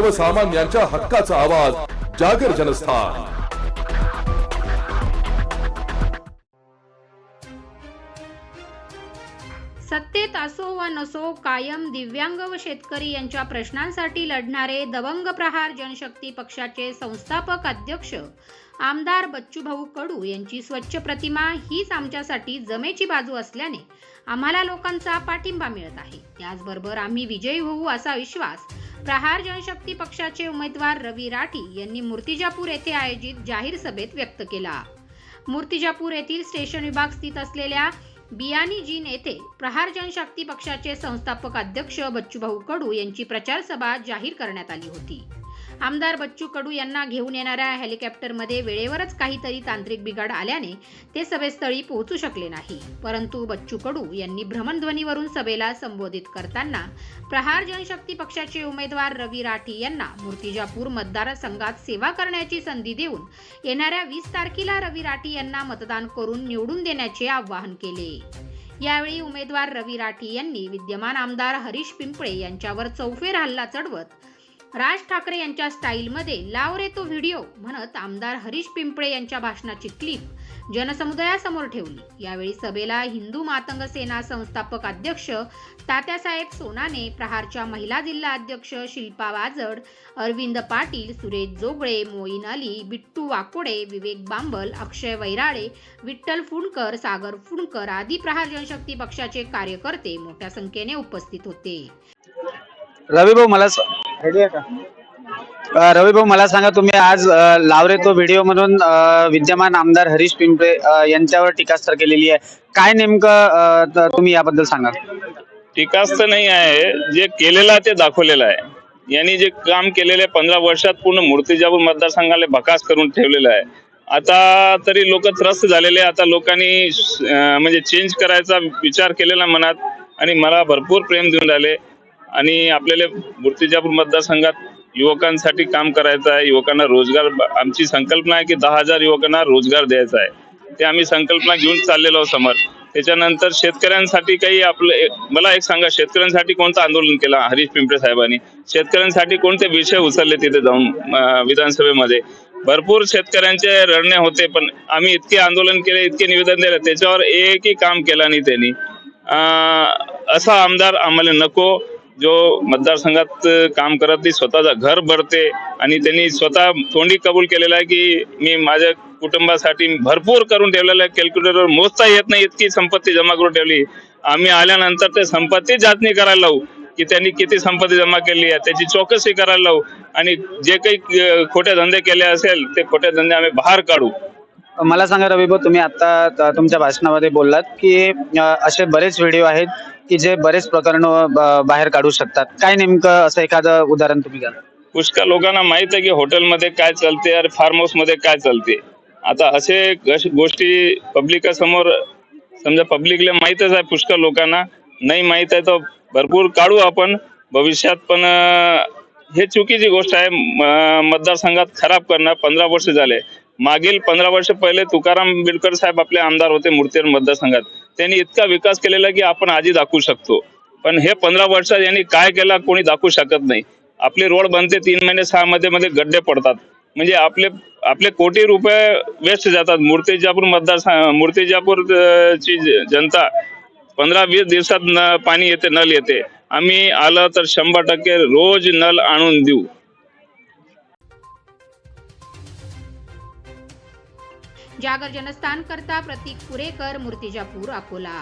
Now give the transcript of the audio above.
सर्वसामान्यांच्या हक्काचा आवाज जागर जनस्थान. सत्तेत असो वा नसो कायम दिव्यांग व शेतकरी यांच्या प्रश्नांसाठी लढणारे दबंग प्रहार जनशक्ती पक्षाचे संस्थापक अध्यक्ष आमदार बच्चूभाऊ कडू यांची स्वच्छ प्रतिमा हीच आमच्यासाठी जमेची बाजू असल्याने आम्हाला लोकांचा पाठिंबा मिळत आहे. त्याचबरोबर आम्ही विजयी होऊ असा विश्वास प्रहार जनशक्ती पक्षाचे उमेदवार रवी राठी यांनी मूर्तिजापूर येथे आयोजित जाहीर सभेत व्यक्त केला. मूर्तिजापूर येथील स्टेशन विभाग स्थित असलेल्या बियानी जीन येथे प्रहार जनशक्ती पक्षाचे संस्थापक अध्यक्ष बच्चूभाऊ कडू यांची प्रचार सभा जाहीर करण्यात आली होती. आमदार बच्चू कडू यांना घेऊन येणाऱ्या हेलिकॉप्टरमध्ये वेळेवरच काहीतरी तांत्रिक बिघाड आल्याने ते सभेस्थळी पोहोचू शकले नाही. परंतु बच्चू कडू यांनी भ्रमणध्वनीवरून सभेला संबोधित करताना प्रहार जनशक्ती पक्षाचे उमेदवार रवी राठी यांना मूर्तिजापूर मतदारसंघात सेवा करण्याची संधी देऊन येणाऱ्या वीस तारखेला रवी राठी यांना मतदान करून निवडून देण्याचे आवाहन केले. यावेळी उमेदवार रवी राठी यांनी विद्यमान आमदार हरीश पिंपळे यांच्यावर चौफेर हल्ला चढवत राज ठाकरे यांच्या स्टाईलमध्ये लाव रे तो व्हिडिओ म्हणत आमदार हरीश पिंपळे यांच्या भाषणाची क्लिप जनसमुदायासमोर ठेवली. यावेळी सभेला हिंदू मातंग सेना संस्थापक अध्यक्ष तात्यासाहेब सोनाने प्रहारच्या महिला जिल्हा अध्यक्ष शिल्पा वाजड अरविंद पाटील सुरेश जोगळे मोईन अली बिट्टू वाकोडे विवेक बांबल अक्षय वैराळे विठ्ठल फुंडकर सागर फुंडकर आदी प्रहार जनशक्ती पक्षाचे कार्यकर्ते मोठ्या संख्येने उपस्थित होते. रवी भाऊ मला रवी भाऊ मला सांगा तुम्ही आज लावरे तो व्हिडिओ म्हणून विद्यमान आमदार हरीश पिंपळे यांच्यावर टीकास्त्र केलेली आहे. काय नेमकं तुम्ही याबद्दल सांगा टीकाच तर नाही आहे. जे केलेलं आहे ते दाखवलेलं आहे. यांनी जे काम केलेले पंधरा वर्षात पूर्ण मूर्तिजापूर मतदारसंघाला बकास करून ठेवलेलं आहे. आता तरी लोक त्रस्त झालेले आता लोकांनी म्हणजे चेंज करायचा विचार केलेला मनात आणि मला भरपूर प्रेम देऊन राहिले. आणि आपल्याला मूर्तिजापूर मतदारसंघात युवकांसाठी काम करायचं आहे. युवकांना रोजगार आमची संकल्पना आहे की दहा हजार युवकांना रोजगार द्यायचा आहे. ते आम्ही संकल्पना घेऊन चाललेलो आहोत समोर. त्याच्यानंतर शेतकऱ्यांसाठी काही आपलं मला एक सांगा शेतकऱ्यांसाठी कोणतं आंदोलन केलं हरीश पिंपळे साहेबांनी? शेतकऱ्यांसाठी कोणते विषय उचलले तिथे जाऊन विधानसभेमध्ये? भरपूर शेतकऱ्यांचे रडणे होते पण आम्ही इतके आंदोलन केले इतके निवेदन दिले त्याच्यावर एकही काम केलं नाही त्यांनी. असा आमदार आम्हाला नको. जो मतदारसंघात काम करत नाही स्वतःचा घर भरते आणि त्यांनी स्वतः तोंडी कबूल केलेला आहे की मी माझ्या कुटुंबासाठी भरपूर करून ठेवलेलं आहे. कॅल्क्युलेटरवर मोजता येत नाही इतकी संपत्ती जमा करून ठेवली. आम्ही आल्यानंतर ते संपत्ती जाचणी करायला लावू की त्यांनी किती संपत्ती जमा केली आहे त्याची चौकशी करायला लावू आणि जे काही खोटे धंदे केले असेल ते खोटे धंदे आम्ही बाहेर काढू. मला सांगा रवी भाऊ तुम्ही आता तुमच्या भाषणामध्ये बोललात की असे बरेच व्हिडिओ आहेत की जे बरेच प्रकरण बाहेर काढू शकतात. काय नेमकं असं एखादं उदाहरण तुम्ही द्या. पुष्कळ लोकांना माहीत आहे की हॉटेलमध्ये काय चालते आणि फार्म हाऊसमध्ये काय चालते. आता असे गोष्टी पब्लिकासमोर समजा पब्लिकला माहितच आहे पुष्कळ लोकांना. नाही माहीत आहे तर भरपूर काढू आपण. भविष्यात पण हे चुकीची गोष्ट आहे. मतदारसंघात खराब करणं पंधरा वर्ष झाले. मागील पंधरा वर्ष पहिले तुकाराम बिडकर साहेब आपले आमदार होते मूर्तीर मतदारसंघात. त्यांनी इतका विकास केलेला की आपण आधी दाखवू शकतो. पण हे पंधरा वर्षात यांनी काय केलं कोणी दाखवू शकत नाही. आपले रोड बनते तीन महिने सहा मध्ये मध्ये गड्डे पडतात. म्हणजे आपले आपले कोटी रुपये वेस्ट जातात. मूर्तिजापूर मतदार मूर्तिजापूर ची जनता पंधरा वीस दिवसात न पाणी येते नल येते. आम्ही आलं तर शंभर टक्के रोज नल आणून देऊ. जागर जनस्थान करता प्रतीक पुरेकर मूर्तिजापूर अकोला.